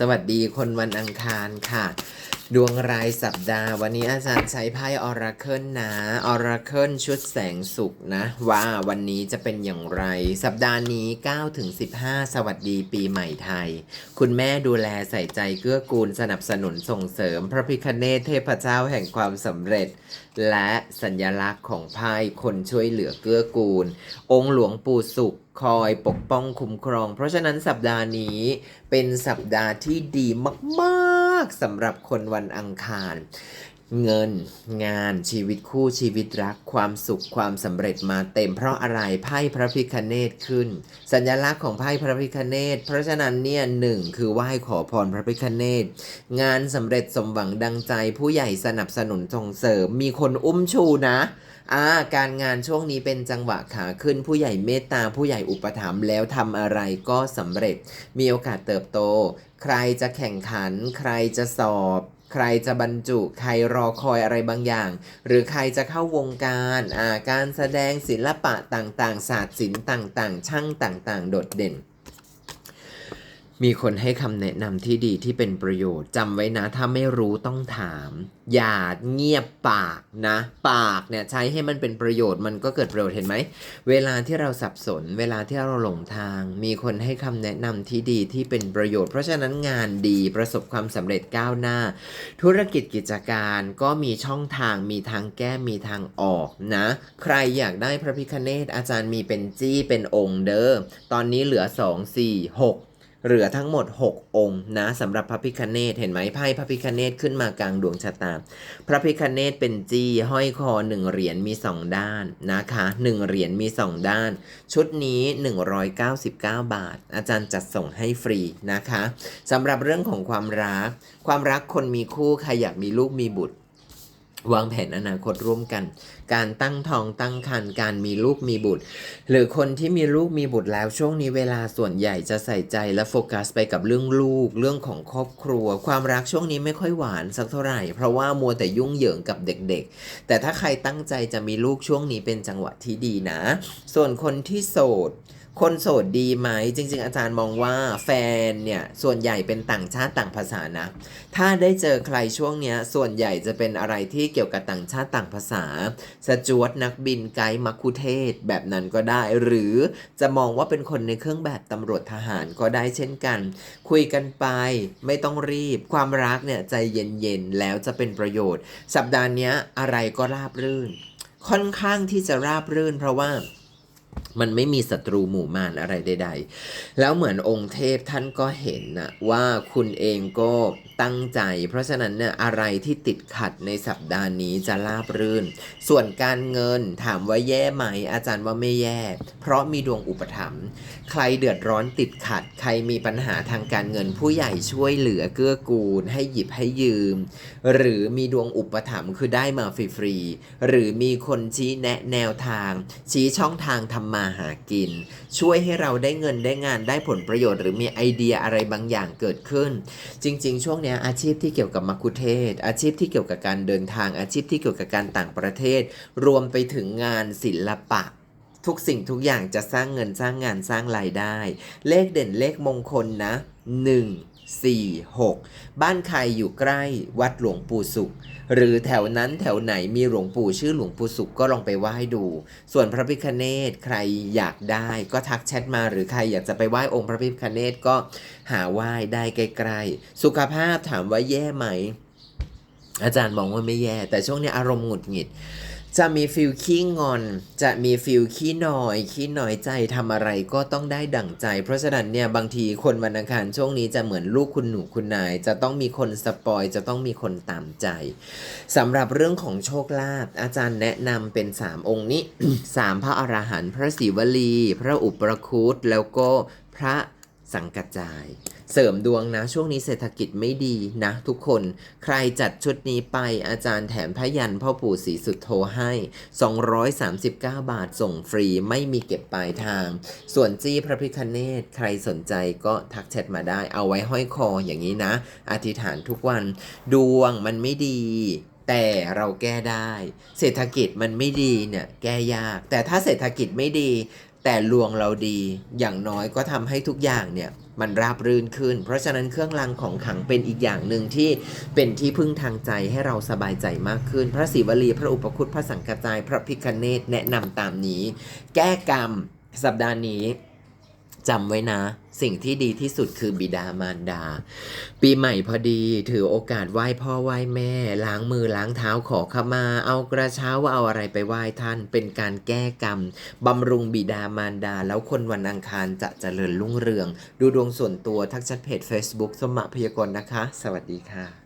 สวัสดีคนวันอังคารค่ะ ดวงรายสัปดาห์ วันนี้อาจารย์ใช้ไพ่ออราเคิลนะออราเคิลชุดแสงสุขนะ ว่าวันนี้จะเป็นอย่างไร สัปดาห์นี้9ถึง15 สวัสดีปีใหม่ไทย คุณแม่ดูแลใส่ใจเกื้อกูลสนับสนุนส่งเสริม พระพิคเนธเทพเจ้าแห่งความสำเร็จ และสัญลักษณ์ของไพ่คนช่วยเหลือเกื้อกูล องค์หลวงปู่สุขคอยปกป้องคุ้มครอง เพราะฉะนั้นสัปดาห์นี้เป็นสัปดาห์ที่ดีมาก ๆสำหรับคนวันันอังคาร เงิน งาน ชีวิตคู่ชีวิตรัก ความสุขความสำเร็จมาเต็มเพราะอะไรไพ่พระพิคเนตขึ้น สัญลักษณ์ของไพ่พระพิคเนตเพราะฉะนั้นเนี่ยหนึ่งคือไหว้ขอพรพระพิคเนตงานสำเร็จสมหวังดังใจ ผู้ใหญ่สนับสนุนส่งเสริม มีคนอุ้มชูนะอ่าการงานช่วงนี้เป็นจังหวะขาขึ้นผู้ใหญ่เมตตาผู้ใหญ่อุปถัมภ์แล้วทำอะไรก็สำเร็จ มีโอกาสเติบโต ใครจะแข่งขัน ใครจะสอบ รจะบรรจุใครรอคอยอะไรบางอย่าง หรือใครจะเข้าวงการการแสดงศิลปะต่างๆ ศาสตร์ศิลป์ต่างๆ ช่างต่างๆ โดดเด่น มีคนให้คำแนะนำที่ดีที่เป็นประโยชน์จำไว้นะ ถ้าไม่รู้ต้องถาม อย่าเงียบปากนะ ปากเนี่ยใช้ให้มันเป็นประโยชน์มันก็เกิดประโยชน์เห็นไหม เวลาที่เราสับสน เวลาที่เราหลงทาง มีคนให้คำแนะนำที่ดีที่เป็นประโยชน์ เพราะฉะนั้นงานดีประสบความสำเร็จก้าวหน้า ธุรกิจกิจการก็มีช่องทางมีทางแก้มีทางออกนะ ใครอยากได้พระพิคเนตอาจารย์มีเป็นจี้เป็นองค์เด้อตอนนี้เหลือ 2 4 6 เหลือทั้งหมด 6 องค์นะสำหรับพระพิคเนตเห็นไหมไพ่พระพิคเนตขึ้นมากลางดวงชะตา พระพิคเนตเป็นจี้ห้อยคอ 1 เหรียญมี 2 ด้านนะคะ 1 เหรียญมี 2 ด้าน ชุดนี้ 199 บาท อาจารย์จัดส่งให้ฟรีนะคะสำหรับเรื่องของความรัก ความรักคนมีคู่ใครอยากมีลูกมีบุตร วางแผนอนาคตร่วมกัน การตั้งท้องตั้งครรภ์การมีลูกมีบุตร หรือคนที่มีลูกมีบุตรแล้วช่วงนี้เวลาส่วนใหญ่จะใส่ใจและโฟกัสไปกับเรื่องลูก เรื่องของครอบครัว ความรักช่วงนี้ไม่ค่อยหวานสักเท่าไหร่ เพราะว่ามัวแต่ยุ่งเหยิงกับเด็กๆ แต่ถ้าใครตั้งใจจะมีลูกช่วงนี้เป็นจังหวะที่ดีนะ ส่วนคนที่โสดคนโสดดีไหมจริง ๆ อาจารย์มองว่าแฟนเนี่ย ส่วนใหญ่เป็นต่างชาติต่างภาษานะ ถ้าได้เจอใครช่วงเนี้ย ส่วนใหญ่จะเป็นอะไรที่เกี่ยวกับต่างชาติต่างภาษา สจวตนักบินไกด์มักคุเทศแบบนั้นก็ได้ หรือจะมองว่าเป็นคนในเครื่องแบบตำรวจทหารก็ได้เช่นกัน คุยกันไปไม่ต้องรีบ ความรักเนี่ยใจเย็นๆ แล้วจะเป็นประโยชน์ สัปดาห์นี้อะไรก็ราบรื่น ค่อนข้างที่จะราบรื่นเพราะว่า มันไม่มีศัตรูหมู่มารอะไรใดๆ แล้วเหมือนองค์เทพท่านก็เห็นนะว่าคุณเองก็ตั้งใจ เพราะฉะนั้นเนี่ยอะไรที่ติดขัดในสัปดาห์นี้จะราบรื่น ส่วนการเงินถามว่าแย่ไหม อาจารย์ว่าไม่แย่ เพราะมีดวงอุปถัมภ์ใครเดือดร้อนติดขัด ใครมีปัญหาทางการเงินผู้ใหญ่ช่วยเหลือเกื้อกูล ให้หยิบให้ยืม หรือมีดวงอุปถัมภ์คือได้มาฟรีๆหรือมีคนชี้แนะแนวทาง ชี้ช่องทางทำมาหากิน ช่วยให้เราได้เงินได้งานได้ผลประโยชน์หรือมีไอเดียอะไรบางอย่างเกิดขึ้น จริง ๆ ช่วงนี้อาชีพที่เกี่ยวกับมัคุเทศ อาชีพที่เกี่ยวกับการเดินทางอาชีพที่เกี่ยวกับการต่างประเทศ รวมไปถึงงานศิลปะทุกสิ่งทุกอย่างจะสร้างเงินสร้างงานสร้างรายได้ เลขเด่นเลขมงคลนะ 1 4 6 บ้านใครอยู่ใกล้วัดหลวงปู่สุข หรือแถวนั้นแถวไหนมีหลวงปู่ชื่อหลวงปู่สุขก็ลองไปไหว้ดู ส่วนพระพิคเนตใครอยากได้ก็ทักแชทมาหรือใครอยากจะไปไหว้องค์พระพิคเนตก็หาไหว้ได้ใกล้ๆสุขภาพถามว่าแย่ไหม อาจารย์มองว่าไม่แย่ แต่ช่วงนี้อารมณ์หงุดหงิด จะมีฟิลขี้งอน จะมีฟิลขี้หน่อย ขี้หน่อยใจทำอะไรก็ต้องได้ดั่งใจ เพราะฉะนั้นเนี่ยบางทีคนวันอังคารช่วงนี้จะเหมือนลูกคุณหนูคุณนาย จะต้องมีคนสปอย จะต้องมีคนตามใจสำหรับเรื่องของโชคลาภอาจารย์แนะนำเป็น 3 องค์นี้ 3 พระอรหันต์พระศิวลี พระอุปรคุตแล้วก็พระสังกัจจาย เสริมดวงนะ ช่วงนี้เศรษฐกิจไม่ดีนะ ทุกคน ใครจัดชุดนี้ไปอาจารย์แถมพยันพ่อปู่ศรีสุดโทให้ 239 บาทส่งฟรีไม่มีเก็บปลายทาง ส่วนจี้พระพิคเนตใครสนใจก็ทักแชทมาได้ เอาไว้ห้อยคออย่างนี้นะ อธิษฐานทุกวัน ดวงมันไม่ดีแต่เราแก้ได้ เศรษฐกิจมันไม่ดีเนี่ยแก้ยาก แต่ถ้าเศรษฐกิจไม่ดี แต่ลวงเราดีอย่างน้อยก็ทำให้ทุกอย่างเนี่ยมันราบรื่นขึ้น เพราะฉะนั้นเครื่องรางของขลังเป็นอีกอย่างหนึ่งที่เป็นที่พึ่งทางใจให้เราสบายใจมากขึ้น พระศิวลีพระอุปคุตพระสังกจาย พระพิคเนตแนะนำตามนี้ แก้กรรมสัปดาห์นี้ จำไว้นะ สิ่งที่ดีที่สุดคือบิดามารดา ปีใหม่พอดีถือโอกาสไหว้พ่อไหว้แม่ ล้างมือล้างเท้าขอขมา เอากระเช้าว่าเอาอะไรไปไหว้ท่าน เป็นการแก้กรรมบำรุงบิดามารดา แล้วคนวันอังคารจะเจริญรุ่งเรือง ดูดวงส่วนตัวทักชัดเพจ Facebook สมะพยากรณ์นะคะ สวัสดีค่ะ